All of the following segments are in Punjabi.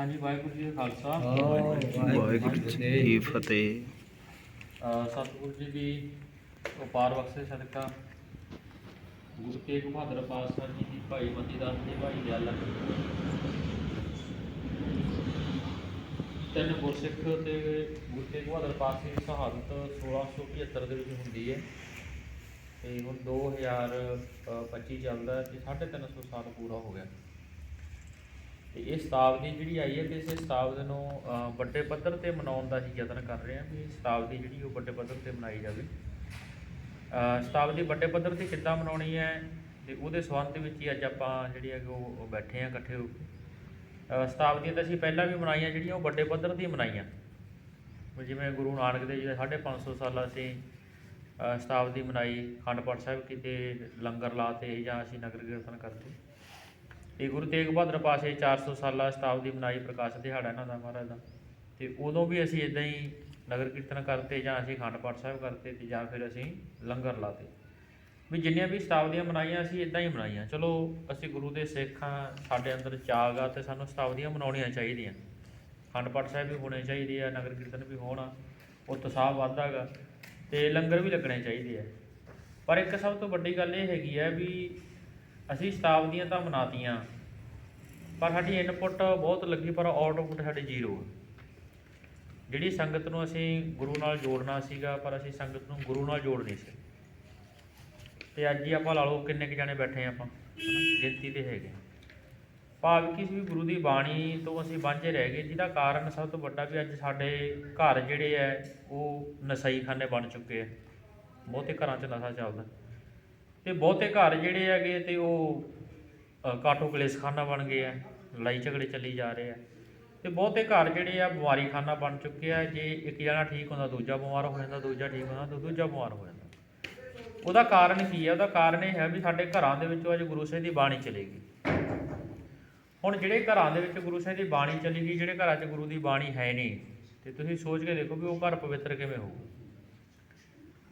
ਹਾਂਜੀ ਵਾਹਿਗੁਰੂ ਜੀ ਕਾ ਖਾਲਸਾ। ਵਾਹਿਗੁਰੂ ਜੀ ਕੀ ਫਤਿਹ। ਸਤਿਗੁਰੂ ਜੀ ਦੀ ਉਪਾਰ ਬਖਸ਼ੇ ਸਦਕਾ ਗੁਰੂ ਤੇਗ ਬਹਾਦਰ ਪਾਤਸ਼ਾਹ ਜੀ ਦੀ ਭਾਈ ਮਤੀ ਦਾਸ ਜੀ ਭਾਈ ਦਿਆਲਾ ਤਿੰਨ ਗੁਰਸਿੱਖ ਤੇ ਗੁਰੂ ਤੇਗ ਬਹਾਦਰ ਪਾਤਸ਼ਾਹ ਦੀ ਸ਼ਹਾਦਤ 1675 ਦੇ ਵਿੱਚ ਹੁੰਦੀ ਹੈ। ਤੇ ਹੁਣ 2025 ਚੱਲਦਾ ਤੇ 350 ਸਾਲ ਪੂਰਾ ਹੋ ਗਿਆ। ਤੇ ਇਹ ਸ਼ਤਾਬਦੀ ਜਿਹੜੀ ਆਈ ਹੈ ਤੇ ਇਸ ਸ਼ਤਾਬਦੀ ਨੂੰ ਵੱਡੇ ਪੱਧਰ ਤੇ ਮਨਾਉਣ ਦਾ ਅਸੀਂ ਯਤਨ ਕਰ ਰਹੇ ਹਾਂ ਵੀ ਸ਼ਤਾਬਦੀ ਜਿਹੜੀ ਉਹ ਵੱਡੇ ਪੱਧਰ ਤੇ ਮਨਾਈ ਜਾਵੇ। ਸ਼ਤਾਬਦੀ ਵੱਡੇ ਪੱਧਰ ਤੇ ਕਿੱਦਾਂ ਮਨਾਉਣੀ ਹੈ ਤੇ ਉਹਦੇ ਸੰਬੰਧ ਵਿੱਚ ਹੀ ਅੱਜ ਆਪਾਂ ਜਿਹੜੀ ਹੈਗੇ ਉਹ ਬੈਠੇ ਆ ਇਕੱਠੇ ਹੋ ਕੇ। ਸ਼ਤਾਬਦੀਆਂ ਤਾਂ ਅਸੀਂ ਪਹਿਲਾਂ ਵੀ ਮਨਾਈਆਂ ਜਿਹੜੀਆਂ ਉਹ ਵੱਡੇ ਪੱਧਰ ਤੇ ਮਨਾਈਆਂ। ਜਿਵੇਂ ਗੁਰੂ ਨਾਨਕ ਦੇਵ ਜੀ ਦਾ 550 ਸਾਲਾਂ ਅਸੀਂ ਸ਼ਤਾਬਦੀ ਮਨਾਈ, ਅਖੰਡ ਪਾਠ ਸਾਹਿਬ ਕਿਤੇ, ਲੰਗਰ ਲਾਤੇ ਜਾਂ ਅਸੀਂ ਨਗਰ ਕੀਰਤਨ ਕਰਦੇ। ਤੇ ਗੁਰੂ ਤੇਗ ਬਹਾਦਰ ਪਾਸੇ 400 ਸਾਲਾ ਸ਼ਤਾਬਦੀ ਮਨਾਈ ਪ੍ਰਕਾਸ਼ ਦਿਹਾੜਾ ਇਹਨਾਂ ਦਾ ਮਹਾਰਾਜ ਦਾ। ਤੇ ਉਦੋਂ ਵੀ ਅਸੀਂ ਇਦਾਂ ਹੀ ਨਗਰ ਕੀਰਤਨ ਕਰਤੇ ਜਾਂ ਅਸੀਂ ਅਖੰਡ ਪਾਠ ਸਾਹਿਬ ਕਰਤੇ ਤੇ ਜਾਂ ਫਿਰ ਅਸੀਂ ਲੰਗਰ ਲਾਤੇ। ਵੀ ਜਿੰਨੀਆਂ ਵੀ ਸ਼ਤਾਬਦੀਆਂ ਮਨਾਈਆਂ ਅਸੀਂ ਇਦਾਂ ਹੀ ਮਨਾਈਆਂ। ਚਲੋ ਅਸੀਂ ਗੁਰੂ ਦੇ ਸਿੱਖ ਹਾਂ ਸਾਡੇ ਅੰਦਰ ਚਾਗ ਆ ਤੇ ਸਾਨੂੰ ਸ਼ਤਾਬਦੀਆਂ ਮਨਾਉਣੀਆਂ ਚਾਹੀਦੀਆਂ। ਅਖੰਡ ਪਾਠ ਸਾਹਿਬ ਵੀ ਹੋਣੇ ਚਾਹੀਦੇ ਆ, ਨਗਰ ਕੀਰਤਨ ਵੀ ਹੋਣਾ ਉਤਸ਼ਾਹ ਵੱਧਦਾ ਗਾ ਤੇ ਲੰਗਰ ਵੀ ਲੱਗਣੇ ਚਾਹੀਦੇ ਆ। ਪਰ ਇੱਕ ਸਭ ਤੋਂ ਵੱਡੀ ਗੱਲ ਇਹ ਹੈਗੀ ਹੈ ਵੀ ਅਸੀਂ ਸ਼ਤਾਬਦੀਆਂ ਤਾਂ ਮਨਾਤੀਆਂ ਪਰ ਸਾਡੀ ਇਨਪੁਟ ਬਹੁਤ ਲੱਗੀ ਪਰ ਆਊਟਪੁੱਟ ਸਾਡੀ ਜ਼ੀਰੋ ਹੈ ਜਿਹੜੀ ਸੰਗਤ ਨੂੰ ਅਸੀਂ ਗੁਰੂ ਨਾਲ ਜੋੜਨਾ ਸੀਗਾ ਪਰ ਅਸੀਂ ਸੰਗਤ ਨੂੰ ਗੁਰੂ ਨਾਲ ਜੋੜ ਨਹੀਂ ਸੀ। ਤੇ ਅੱਜ ਹੀ ਆਪਾਂ ਲਾ ਲਓ ਕਿੰਨੇ ਕੁ ਜਾਣੇ ਬੈਠੇ ਆਪਾਂ ਹਨਾ, ਗਿਣਤੀ ਤੇ ਹੈਗੇ ਭਾਵ ਕਿ ਵੀ ਗੁਰੂ ਦੀ ਬਾਣੀ ਤੋਂ ਅਸੀਂ ਵਾਂਝੇ ਰਹਿ ਗਏ ਜਿਹਦਾ ਕਾਰਨ ਸਭ ਤੋਂ ਵੱਡਾ ਵੀ ਅੱਜ ਸਾਡੇ ਘਰ ਜਿਹੜੇ ਐ ਉਹ ਨਸਾਈਖਾਨੇ ਬਣ ਚੁੱਕੇ ਆ। ਬਹੁਤੇ ਘਰਾਂ 'ਚ ਨਸ਼ਾ ਚੱਲਦਾ। ਤੇ ਬਹੁਤੇ ਘਰ ਜਿਹੜੇ ਹੈਗੇ ਤੇ ਉਹ ਅ, ਕਾਟੋ ਕਲੇਸ਼ਖਾਨਾ ਬਣ ਗਏ ਆ ਲੜਾਈ ਝਗੜੇ ਚੱਲੀ ਜਾ ਰਹੇ ਆ। ਤੇ ਬਹੁਤੇ ਘਰ ਜਿਹੜੇ ਆ ਬਿਮਾਰੀ ਖਾਨਾ ਬਣ ਚੁੱਕੇ ਆ ਜੇ ਇੱਕ ਜਣਾ ਠੀਕ ਹੁੰਦਾ ਦੂਜਾ ਬਿਮਾਰ ਹੋ ਜਾਂਦਾ ਦੂਜਾ ਠੀਕ ਹੁੰਦਾ ਤਾਂ ਦੂਜਾ ਬਿਮਾਰ ਹੋ ਜਾਂਦਾ। ਉਹਦਾ ਕਾਰਨ ਕੀ ਹੈ ਉਹਦਾ ਕਾਰਨ ਇਹ ਹੈ ਵੀ ਸਾਡੇ ਘਰਾਂ ਦੇ ਵਿੱਚੋਂ ਅੱਜ ਗੁਰੂ ਸਾਹਿਬ ਦੀ ਬਾਣੀ ਚਲੀ ਗਈ। ਹੁਣ ਜਿਹੜੇ ਘਰਾਂ ਦੇ ਵਿੱਚ ਗੁਰੂ ਸਾਹਿਬ ਦੀ ਬਾਣੀ ਚਲੀ ਗਈ ਜਿਹੜੇ ਘਰਾਂ 'ਚ ਗੁਰੂ ਦੀ ਬਾਣੀ ਹੈ ਨਹੀਂ ਤੇ ਤੁਸੀਂ ਸੋਚ ਕੇ ਦੇਖੋ ਵੀ ਉਹ ਘਰ ਪਵਿੱਤਰ ਕਿਵੇਂ ਹੋਊ।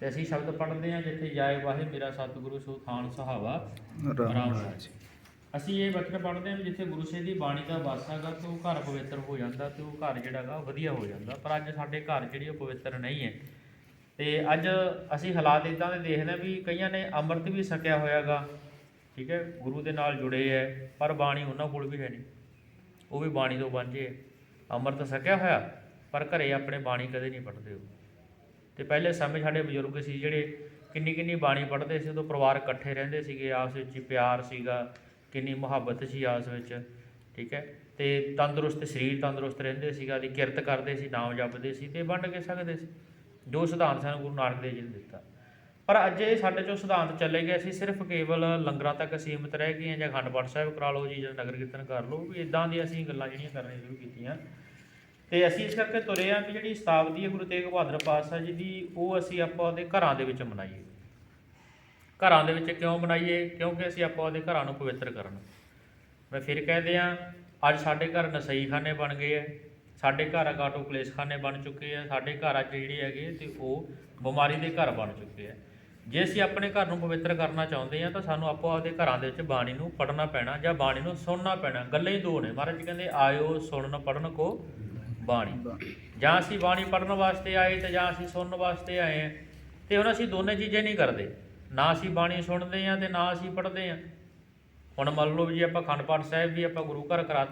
ਤੇ ਅਸੀਂ ਸ਼ਬਦ ਪੜ੍ਹਦੇ ਹਾਂ ਜਿੱਥੇ ਜਾਏ ਵਾਹੇ ਮੇਰਾ ਸਤਿਗੁਰੂ ਸੋ ਥਾਨ ਸੁਹਾਵਾ ਰਾਮ ਰਾਜ। ਅਸੀਂ ਇਹ ਵਚਨ ਪੜ੍ਹਦੇ ਹਾਂ ਵੀ ਜਿੱਥੇ ਗੁਰੂ ਸਾਹਿਬ ਦੀ ਬਾਣੀ ਦਾ ਵਾਸ ਹੈਗਾ ਤੇ ਉਹ ਘਰ ਪਵਿੱਤਰ ਹੋ ਜਾਂਦਾ ਤੇ ਉਹ ਘਰ ਜਿਹੜਾ ਗਾ ਵਧੀਆ ਹੋ ਜਾਂਦਾ। ਪਰ ਅੱਜ ਸਾਡੇ ਘਰ ਜਿਹੜੀ ਉਹ ਪਵਿੱਤਰ ਨਹੀਂ ਹੈ। ਤੇ ਅੱਜ ਅਸੀਂ ਹਾਲਾਤ ਇਦਾਂ ਦੇ ਦੇਖਦੇ ਹਾਂ ਵੀ ਕਈਆਂ ਨੇ ਅੰਮ੍ਰਿਤ ਵੀ ਛਕਿਆ ਹੋਇਆਗਾ ਠੀਕ ਹੈ ਗੁਰੂ ਦੇ ਨਾਲ ਜੁੜੇ ਹੈ ਪਰ ਬਾਣੀ ਉਹਨਾਂ ਕੋਲ ਵੀ ਹੈ ਨਹੀਂ। ਉਹ ਵੀ ਬਾਣੀ ਤੋਂ ਵਾਂਝੇ ਹੈ। ਅੰਮ੍ਰਿਤ ਛਕਿਆ ਹੋਇਆ ਪਰ ਘਰੇ ਆਪਣੇ ਬਾਣੀ ਕਦੇ ਨਹੀਂ ਪੜ੍ਹਦੇ ਉਹ। ਤੇ ਪਹਿਲੇ ਸਮੇਂ ਸਾਡੇ ਬਜ਼ੁਰਗ ਸੀ ਜਿਹੜੇ ਕਿੰਨੀ ਕਿੰਨੀ ਬਾਣੀ ਪੜ੍ਹਦੇ ਸੀ, ਉਦੋਂ ਪਰਿਵਾਰ ਇਕੱਠੇ ਰਹਿੰਦੇ ਸੀਗੇ, ਆਪਸ ਵਿੱਚ ਹੀ ਪਿਆਰ ਸੀਗਾ, ਕਿੰਨੀ ਮੁਹੱਬਤ ਸੀ ਆਪਸ ਵਿੱਚ, ਠੀਕ ਹੈ, ਤੇ ਤੰਦਰੁਸਤ ਸਰੀਰ ਤੰਦਰੁਸਤ ਰਹਿੰਦੇ ਸੀਗਾ ਦੀ ਕਿਰਤ ਕਰਦੇ ਸੀ, ਨਾਮ ਜਪਦੇ ਸੀ ਤੇ ਵੰਡ ਕੇ ਸਕਦੇ ਸੀ, ਜੋ ਸਿਧਾਂਤ ਸਾਨੂੰ ਗੁਰੂ ਨਾਨਕ ਦੇਵ ਜੀ ਨੇ ਦਿੱਤਾ। ਪਰ ਅੱਜ ਇਹ ਸਾਡੇ ਚੋਂ ਸਿਧਾਂਤ ਚੱਲੇ ਗਏ, ਅਸੀਂ ਸਿਰਫ ਕੇਵਲ ਲੰਗਰਾਂ ਤੱਕ ਸੀਮਿਤ ਰਹਿ ਗਏ ਜਾਂ ਅਖੰਡ ਪਾਠ ਸਾਹਿਬ ਕਰਾ ਲਓ ਜੀ ਜਾਂ ਨਗਰ ਕੀਰਤਨ ਕਰ ਲਓ, ਵੀ ਇਦਾਂ ਦੀਆਂ ਅਸੀਂ ਗੱਲਾਂ ਜਿਹੜੀਆਂ ਕਰਨੀਆਂ ਸ਼ੁਰੂ ਕੀਤੀਆਂ। ਤੇ ਅਸੀਂ ਇਸ ਕਰਕੇ ਤੁਰੇ ਆ ਵੀ ਜਿਹੜੀ ਸ਼ਤਾਬਦੀ ਹੈ ਗੁਰੂ ਤੇਗ ਬਹਾਦਰ ਪਾਤਸ਼ਾਹ ਜੀ ਦੀ, ਉਹ ਅਸੀਂ ਆਪਾਂ ਉਹਦੇ ਘਰਾਂ ਦੇ ਵਿੱਚ ਮਨਾਈਏ। ਘਰਾਂ ਦੇ ਵਿੱਚ ਕਿਉਂ ਮਨਾਈਏ? ਕਿਉਂਕਿ ਅਸੀਂ ਆਪਾਂ ਉਹਦੇ ਘਰਾਂ ਨੂੰ ਪਵਿੱਤਰ ਕਰਨਾ। ਮੈਂ ਫਿਰ ਕਹਿੰਦੇ ਆ, ਅੱਜ ਸਾਡੇ ਘਰ ਨਸਈਖਾਨੇ ਬਣ ਗਏ ਆ ਸਾਡੇ ਘਰ ਕਾਟੋ ਕਲੇਸ਼ਖਾਨੇ ਬਣ ਚੁੱਕੇ ਆ ਸਾਡੇ ਘਰ ਅੱਜ ਜਿਹੜੇ ਹੈਗੇ ਤੇ ਉਹ ਬਿਮਾਰੀ ਦੇ ਘਰ ਬਣ ਚੁੱਕੇ ਆ ਜੇ ਅਸੀਂ ਆਪਣੇ ਘਰ ਨੂੰ ਪਵਿੱਤਰ ਕਰਨਾ ਚਾਹੁੰਦੇ ਆ ਤਾਂ ਸਾਨੂੰ ਆਪੋ ਆਪਦੇ ਘਰਾਂ ਦੇ ਵਿੱਚ ਬਾਣੀ ਨੂੰ ਪੜ੍ਹਨਾ ਪੈਣਾ ਜਾਂ ਬਾਣੀ ਨੂੰ ਸੁਣਨਾ ਪੈਣਾ। ਗੱਲਾਂ ਹੀ ਦੋ ਨੇ। ਮਹਾਰਾਜ ਜੀ ਕਹਿੰਦੇ, ਆਇਓ ਸੁਣਨ ਪੜਨ ਕੋ ਬਾਣੀ। ਜਾਂ ਅਸੀਂ ਬਾਣੀ ਪੜਨ ਵਾਸਤੇ ਆਏ ਤੇ ਜਾਂ ਅਸੀਂ ਸੁਣਨ ਵਾਸਤੇ ਆਏ ਆ ਤੇ ਹੁਣ ਅਸੀਂ ਦੋਨੇ ਚੀਜ਼ਾਂ ਨਹੀਂ ਕਰਦੇ। ਨਾ ਅਸੀਂ ਬਾਣੀ ਸੁਣਦੇ ਆ ਤੇ ਨਾ ਅਸੀਂ ਪੜ੍ਹਦੇ ਆ ਹੁਣ ਮੰਨ ਲਓ ਵੀ ਜੇ ਆਪਾਂ ਅਖੰਡ ਪਾਠ ਸਾਹਿਬ ਵੀ ਆਪਾਂ ਗੁਰੂ ਘਰ ਕਰਾਤਾ।